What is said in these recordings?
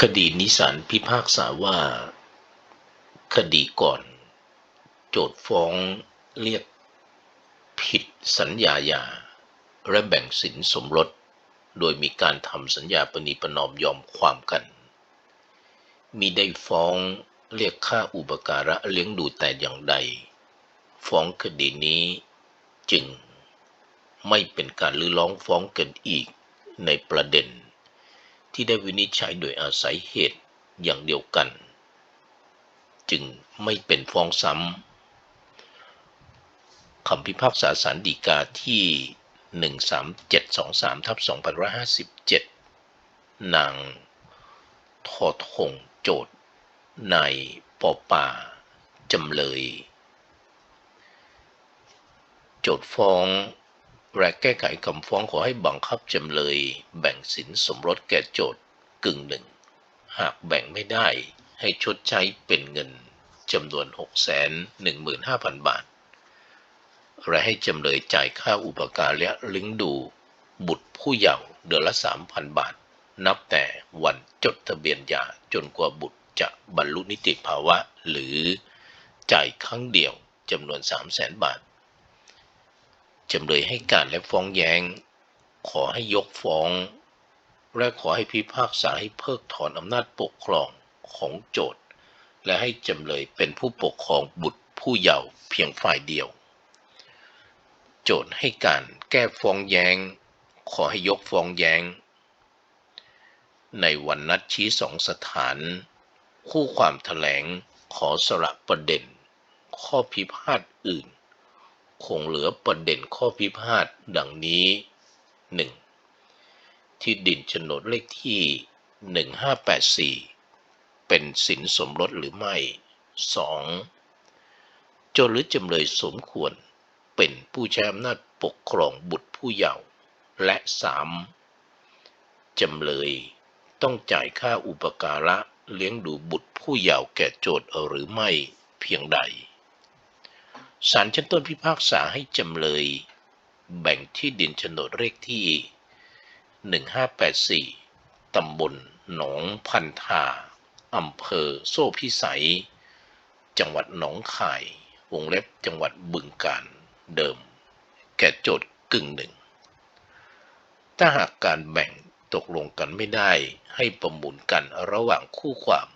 คดีนิสารพิพากษาว่า คดีก่อน โจทฟ้องเรียก ผิดสัญญาหย่าและแบ่งสินสมรส โดยมีการทำสัญญาปณีประนอมยอมความกัน มีได้ฟ้องเรียกค่าอุปการะเลี้ยงดูแต่อย่างใด ฟ้องคดีนี้จึง ไม่เป็นการลือร้องฟ้องกันอีกในประเด็น ที่ได้วินิจฉัยโดยอาศัยเหตุอย่างเดียวกัน จึงไม่เป็นฟ้องซ้ำคำพิพากษาสารดีกาที่ 13723ทับ2557 นางทอทงโจทย์นายปอป่าจำเลย โจทย์ฟ้อง แลแก้ไขคำฟ้องขอให้บังคับจำเลย แบ่งสินสมรสแก่โจทย์กึ่งหนึ่ง หากแบ่งไม่ได้ให้ชดใช้เป็นเงินจำนวน 615,000 บาท และให้จำเลยจ่ายค่าอุปการะลิงดู บุตรผู้เยาว์เดือนละ 3,000 บาท นับแต่วันจดทะเบียนหย่าจนกว่าบุตรจะบรรลุนิติภาวะ หรือจ่ายครั้งเดียวจำนวน 300,000 บาท จำเลยให้การและฟ้องแย้ง ขอให้ยกฟ้อง และขอให้พิพากษาให้เพิกถอนอำนาจปกครองของโจทย์ และให้จำเลยเป็นผู้ปกครองบุตรผู้เยาว์เพียงฝ่ายเดียว โจทย์ให้การแก้ฟ้องแย้ง ขอให้ยกฟ้องแย้ง ในวันนัดชี้สองสถาน คู่ความแถลงขอสละประเด็น ข้อพิพาทอื่น คงเหลือประเด็นข้อพิพาทดังนี้ 1. ที่ดินโฉนดเลขที่ 1584 เป็นสินสมรสหรือไม่ 2. โจทย์หรือจำเลยสมควรเป็นผู้ใช้อำนาจปกครองบุตรผู้เยาว์และ 3. จำเลยต้องจ่ายค่าอุปการะเลี้ยงดูบุตรผู้เยาว์แก่โจทย์หรือไม่เพียงใด ศาลชั้นต้นพิพากษาให้จำเลย แบ่งที่ดินโฉนดเลขที่ 1584 ตำบลหนองพันธาอำเภอโซ่พิสัย จังหวัดหนองคาย วงเล็บจังหวัดบึงกาฬเดิม แก่โจทย์กึ่งหนึ่ง ถ้าหากการแบ่งตกลงกันไม่ได้ให้ประมูลกันระหว่างคู่ความ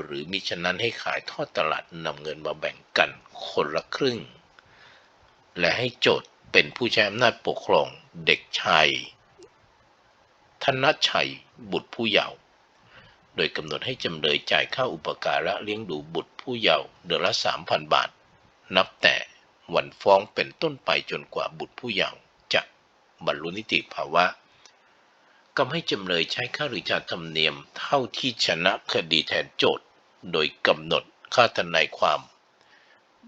หรือมิฉะนั้นให้ขายทอดตลาดนำเงินมาแบ่งกันคนละครึ่ง และให้โจทย์เป็นผู้ใช้อำนาจปกครองเด็กชาย ธนชัยบุตรผู้เยาว์โดยกำหนดให้จำเลยจ่ายค่าอุปการะเลี้ยงดูบุตรผู้เยาว์เดือนละ 3,000 บาท นับแต่วันฟ้องเป็นต้นไปจนกว่าบุตรผู้เยาว์จะบรรลุนิติภาวะ กำให้จำเลยใช้ค่าหรือจาธรรมเนียมเท่าที่ชนะคดีแทนโจทย์โดยกำหนดค่าทนายความ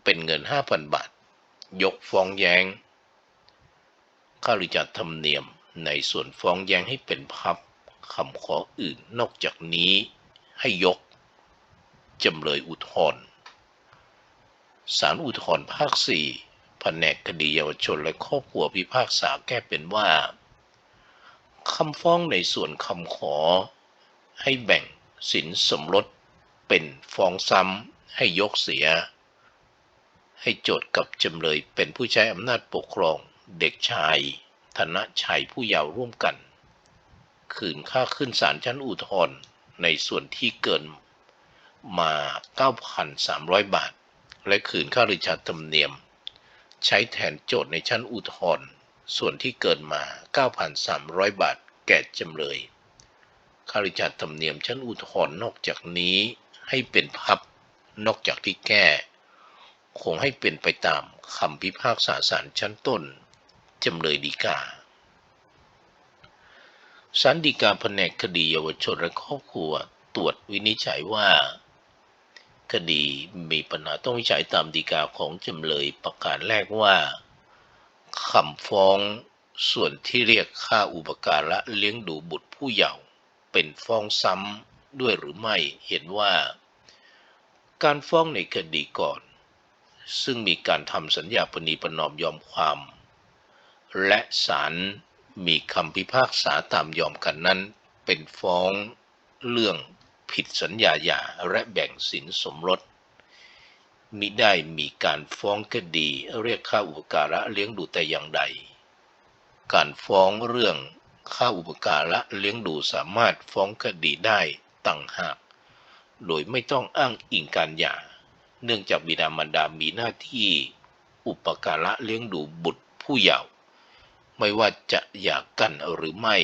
เป็นเงิน 5,000 บาท ยกฟ้องแย้ง ค่าหรือจาธรรมเนียมในส่วนฟ้องแย้งให้เป็นพับคำขออื่นนอกจากนี้ให้ยก จำเลยอุทธรณ์ศาลอุทธรณ์ภาค 4 แผนกคดีเยาวชนและครอบครัวพิพากษาแก้เป็นว่า คำฟ้องในส่วนคำขอ ให้แบ่งสินสมรสเป็นฟ้องซ้ำให้ยกเสีย ให้โจทย์กับจำเลยเป็นผู้ใช้อำนาจปกครองเด็กชายธนชัยผู้เยาว์ร่วมกัน คืนค่าขึ้นศาลชั้นอุทธรณ์ในส่วนที่เกินมา 9,300 บาท และคืนค่าริชาธรรมเนียม ใช้แทนโจทย์ในชั้นอุทธรณ์ ส่วนที่เกินมา 9,300 บาท แก่จำเลยค่าริชาธรรมเนียมชั้นอุทธรณ์นอกจากนี้ให้เป็นพับ นอกจากที่แก้ คงให้เป็นไปตามคำพิพากษาศาลชั้นต้น จำเลยดีกาศาลฎีกาแผนกคดีเยาวชนและครอบครัวตรวจวินิจฉัยว่า คดีมีปัญหาต้องวิจัยตามฎีกาของจำเลยประการแรกว่า คำฟ้องส่วนที่เรียกค่าอุปการะเลี้ยงดูบุตรผู้เยาว์เป็นฟ้องซ้ำด้วยหรือไม่เห็นว่า การฟ้องในคดีก่อน ซึ่งมีการทำสัญญาปณีประนอมยอมความ และศาลมีคำพิพากษาตามยอมกันนั้น เป็นฟ้องเรื่องผิดสัญญาหย่าและแบ่งสินสมรส มิได้มีการฟ้องคดีเรียกค่าอุปการะเลี้ยงดูแต่อย่างใด การฟ้องเรื่องค่าอุปการะเลี้ยงดูสามารถฟ้องคดีได้ต่างหาก โดยไม่ต้องอ้างอิงการหย่า เนื่องจากบิดามารดามีหน้าที่อุปการะเลี้ยงดูบุตรผู้เยาว์ไม่ว่าจะหย่ากันหรือไม่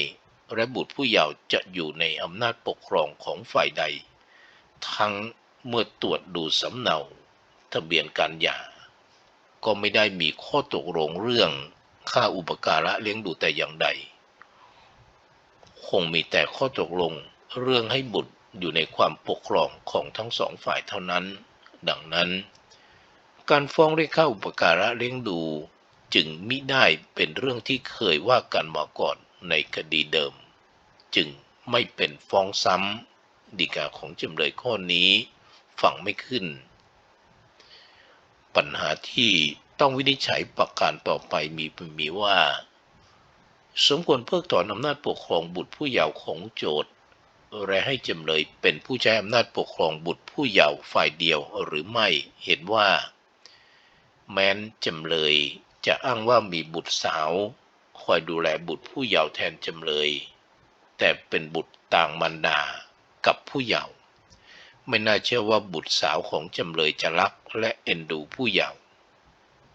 และบุตรผู้เยาว์จะอยู่ในอำนาจปกครองของฝ่ายใด ทั้งเมื่อตรวจดูสำเนา ทะเบียนการหย่า ก็ไม่ได้มีข้อตกลงเรื่องค่าอุปการะเลี้ยงดูแต่อย่างใด คงมีแต่ข้อตกลงเรื่องให้บุตรอยู่ในความปกครองของทั้งสองฝ่ายเท่านั้น ดังนั้น การฟ้องเรียกค่าอุปการะเลี้ยงดูจึงมิได้เป็นเรื่องที่เคยว่ากันมาก่อนในคดีเดิม จึงไม่เป็นฟ้องซ้ำดีกาของจำเลยข้อนี้ ฟังไม่ขึ้น ปัญหาที่ต้องวินิจฉัยประการต่อไปมีมีว่า สมควรเพิกถอนอำนาจปกครองบุตรผู้เยาว์ของโจทย์และให้จำเลยเป็นผู้ใช้อำนาจปกครองบุตรผู้เยาว์ฝ่ายเดียวหรือไม่เห็นว่า แม้นจำเลยจะอ้างว่ามีบุตรสาวคอยดูแลบุตรผู้เยาว์แทนจำเลย แต่เป็นบุตรต่างมารดากับผู้เยาว์ ไม่น่าเชื่อว่าบุตรสาวของจำเลยจะรักและเอ็นดูผู้เยาว์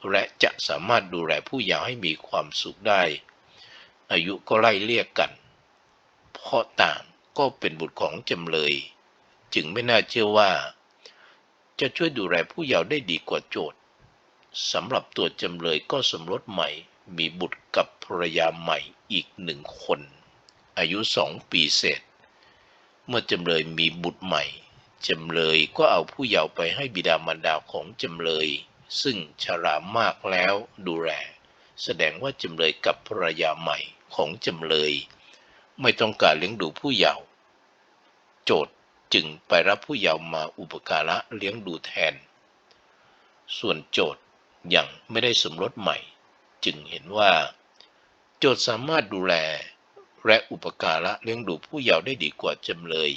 และจะสามารถดูแลผู้เยาว์ให้มีความสุขได้ อายุก็ไล่เลี่ยกกัน เพราะต่างก็เป็นบุตรของจำเลย จึงไม่น่าเชื่อว่า จะช่วยดูแลผู้เยาว์ได้ดีกว่าโจทย์สำหรับตัวจำเลยก็สมรสใหม่ มีบุตรกับภรรยาใหม่อีกหนึ่งคน อายุสองปีเศษ เมื่อจำเลยมีบุตรใหม่ จำเลยก็เอาผู้เยาว์ไปให้บิดามารดาของจำเลย ซึ่งชรามากแล้วดูแล แสดงว่าจำเลยกับภรรยาใหม่ของจำเลย ไม่ต้องการเลี้ยงดูผู้เยาว์โจทย์จึงไปรับผู้เยาว์มาอุปการะเลี้ยงดูแทน ส่วนโจทย์ยังไม่ได้สมรสใหม่ จึงเห็นว่า โจทย์สามารถดูแลและอุปการะเลี้ยงดูผู้เยาว์ได้ดีกว่าจำเลย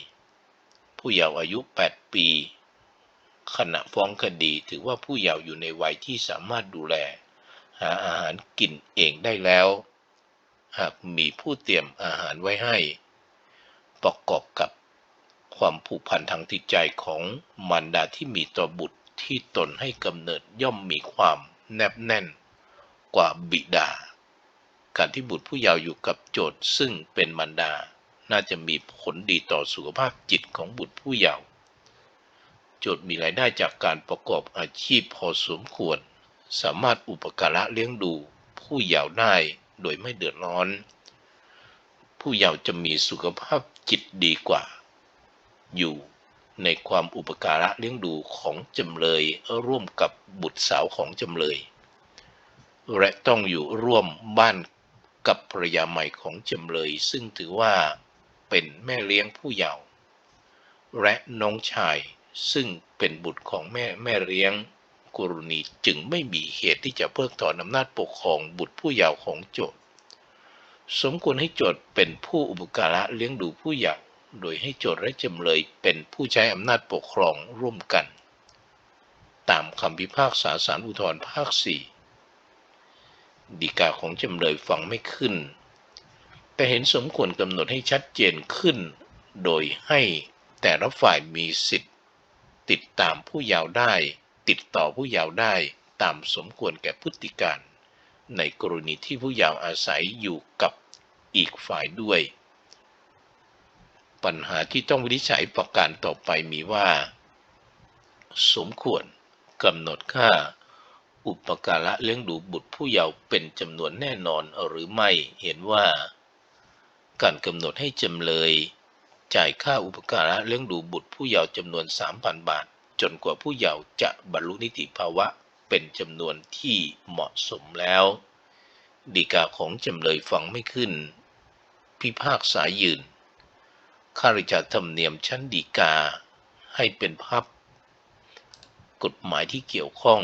ผู้เยาว์อายุ 8 ปี ขณะฟ้องคดีถือว่าผู้เยาว์อยู่ในวัยที่สามารถดูแล หาอาหารกินเองได้แล้ว หากมีผู้เตรียมอาหารไว้ให้ ประกอบกับความผูกพันทางจิตใจของมารดาที่มีต่อบุตรที่ตนให้กำเนิดย่อมมีความแนบแน่นกว่าบิดา การที่บุตรผู้เยาว์อยู่กับโจทย์ซึ่งเป็นมารดา น่าจะมีผลดีต่อสุขภาพจิตของบุตรผู้เยาว์โจทย์มีรายได้จากการประกอบอาชีพพอสมควร สามารถอุปการะเลี้ยงดูผู้เยาว์ได้โดยไม่เดือดร้อน ผู้เยาว์จะมีสุขภาพจิตดีกว่า อยู่ในความอุปการะเลี้ยงดูของจำเลยร่วมกับบุตรสาวของจำเลย และต้องอยู่ร่วมบ้านกับภรรยาใหม่ของจำเลย ซึ่งถือว่า เป็นแม่เลี้ยงผู้เยาว์และน้องชายซึ่งเป็นบุตรของแม่แม่เลี้ยงกรณีจึงไม่มีเหตุที่จะเพิกถอนอำนาจปกครองบุตรผู้เยาว์ของโจทสมควรให้โจทเป็นผู้อุปการะเลี้ยงดูผู้เยาว์โดยให้โจทและจำเลยเป็นผู้ใช้อำนาจปกครองร่วมกัน ตามคำพิพากษาสารอุทธรภาคสี่ดีกาของจำเลยฟังไม่ขึ้น แต่เห็นสมควรกำหนดให้ชัดเจนขึ้น โดยให้แต่ละฝ่ายมีสิทธิ์ ติดตามผู้เยาว์ได้ ติดต่อผู้เยาว์ได้ตามสมควรแก่พฤติการ ในกรณีที่ผู้เยาว์อาศัยอยู่กับอีกฝ่ายด้วย ปัญหาที่ต้องวินิจฉัยประการต่อไปมีว่า สมควรกำหนดค่า อุปการะเลี้ยงดูบุตรผู้เยาว์เป็นจำนวนแน่นอนหรือไม่เห็นว่า การกำหนดให้จำเลย จ่ายค่าอุปการะเลี้ยงดูบุตรผู้เยาว์จำนวน 3,000 บาท จนกว่าผู้เยาว์จะบรรลุนิติภาวะเป็นจำนวนที่เหมาะสมแล้ว ดีกาของจำเลยฟังไม่ขึ้น พิพากษายืนข้าราชการธรรมเนียมชั้นดีกาให้เป็นภาพกฎหมายที่เกี่ยวข้อง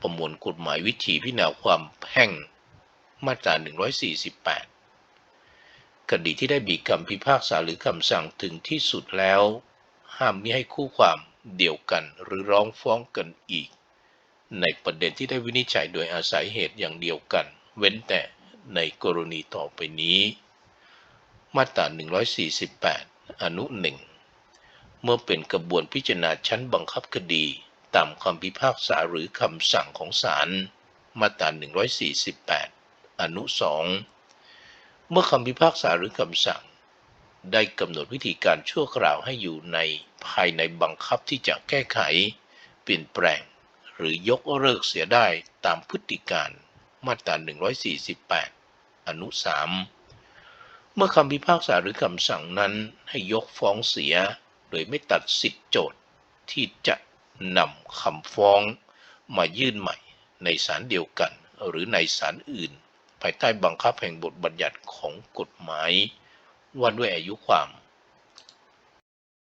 ประมวลกฎหมายวิธีพิจารณาความแพ่งมาตรา 148 คดีที่ได้มีคำพิพากษาหรือคำสั่งถึงที่สุดแล้ว ห้ามมิให้คู่ความเดียวกันหรือร้องฟ้องกันอีก ในประเด็นที่ได้วินิจฉัยโดยอาศัยเหตุอย่างเดียวกัน เว้นแต่ในกรณีต่อไปนี้ มาตรา 148 อนุหนึ่งเมื่อเป็นกระบวนพิจารณาชั้นบังคับคดี ตามคำพิพากษาหรือคำสั่งของศาลมาตรา 148 อนุสอง เมื่อคำพิพากษาหรือคำสั่ง ได้กำหนดวิธีการชั่วคราวให้อยู่ในภายในบังคับที่จะแก้ไข เปลี่ยนแปลง หรือยกเลิกเสียได้ตามพฤติการมาตรา 148 อนุ 3 เมื่อคำพิพากษาหรือคำสั่งนั้นให้ยกฟ้องเสีย โดยไม่ตัดสิทธิโจทย์ที่จะนำคำฟ้องมายื่นใหม่ในศาลเดียวกันหรือในศาลอื่น ภายใต้บังคับแห่งบทบัญญัติของกฎหมายว่าด้วยอายุความ